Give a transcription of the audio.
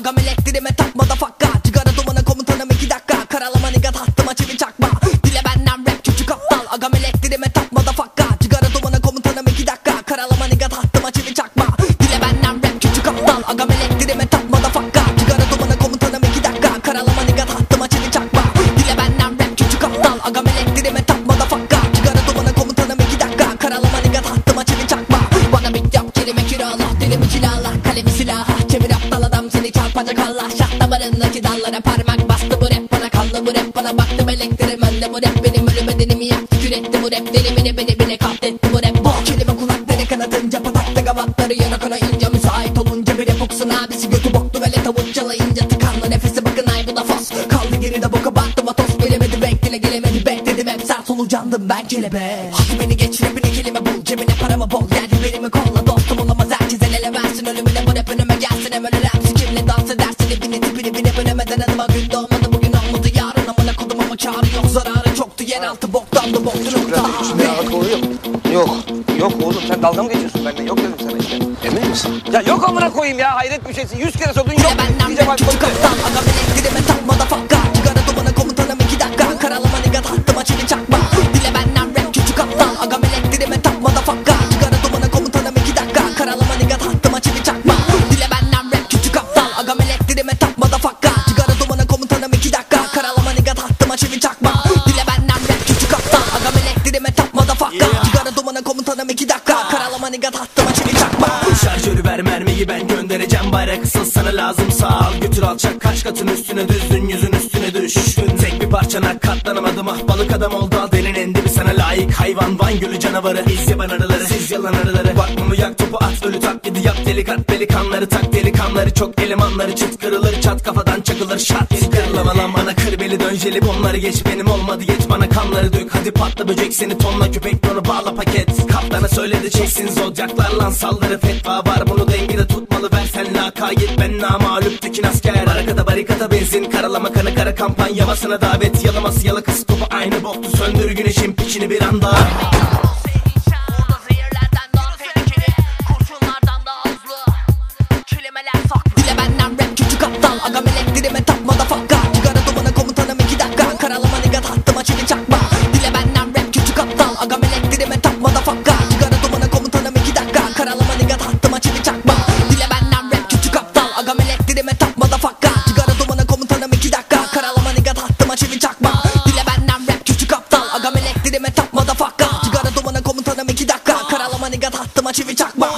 Agam elektriğime takma da fakka Cigara Allah Şah damarındaki dallara parmak bastı. Bu rap Bana kaldı bu rap bana baktım elektriğim önde bu rap Benim ölü bedenimi yaktı. Kür etti bu rap Delimini beni bile katletti bu rap. Bu kelime kulakları kanatınca patakta gavatları yanakına ince Müsait olunca bir rap okusun abisi. Götü boktu Böyle tavuk çalayınca tıkanlı nefesi. Bakın ay bu da fos. Kaldı geride boka battı vatos Bilemedi renk dile gelemedi bekledim hep. Sert solucandım ben kelebek Hadi beni geç rapine kelime bul. Cebine paramı bol Yani verimi kolla kimle dans edersin Ipini tipini binip ölemeden adıma gün doğmadı bugün olmadı yarın Amına kodum ama kârı yok zararı çoktu Yeraltı boktandı boktu nokta Şimdi alkol yok. Yok. Yok oğlum sen dalga mı geçiyorsun benimle? Yok dedim sana işte. Emin misin? Ya yok amına koyayım ya hayret bir şeysin. Yüz kere sordun yok. Dile benden Diyeceğim rap alkol küçük yok. aptal Agam niga tahtıma çivi çakma Şarjörü ver mermiyi ben göndereceğim. Bayrak kısıl sana lazımsa al Götür alçak kaç katın üstüne düzdün Yüzün üstüne düştün. Tek bir parçana katlanamadım ah Balık adam oldu. Al delin endi bir sana layık. Hayvan Van Gölü canavarı. İz yaban arıları. Siz yalan arıları. Bakmamı yak topu at ölü Delikat delikanları tak delikanları Çok. Elemanları çıt kırılır çat kafadan çakılır şat. Kırlama lan bana kır beli dön jelip onları geç. Benim olmadı geç bana kanları dök. Hadi patla böcek seni tonla köpek donu bağla paket. Kaptana söyledi çeksin zodyaklar lan. Saldırı fetva var Bunu dengede tutmalı. Versen lakayet ben namalup tekin asker. Barakata barikata benzin karalama kanı kara kampanya. Basına davet yalaması yalı kız topu aynı boktu. Söndür güneşin piçini bir anda Elektriğime takma da fakka Cigara dumanı komutanım iki dakika. Karalama niga tahtıma çivi çakma. Dile benden rap küçük aptal. Agam elektriğime takma da fakka Cigara dumanı komutanım iki dakika. Karalama niga tahtıma çivi çakma. Dile benden rap küçük aptal. Agam elektriğime takma da fakka Cigara dumanı komutanım iki dakika. Karalama niga tahtıma çivi çakma. Dile benden rap küçük aptal. Agam elektriğime takma da fakka dumanı komutanım iki dakika. Karalama niga tahtıma çivi çakma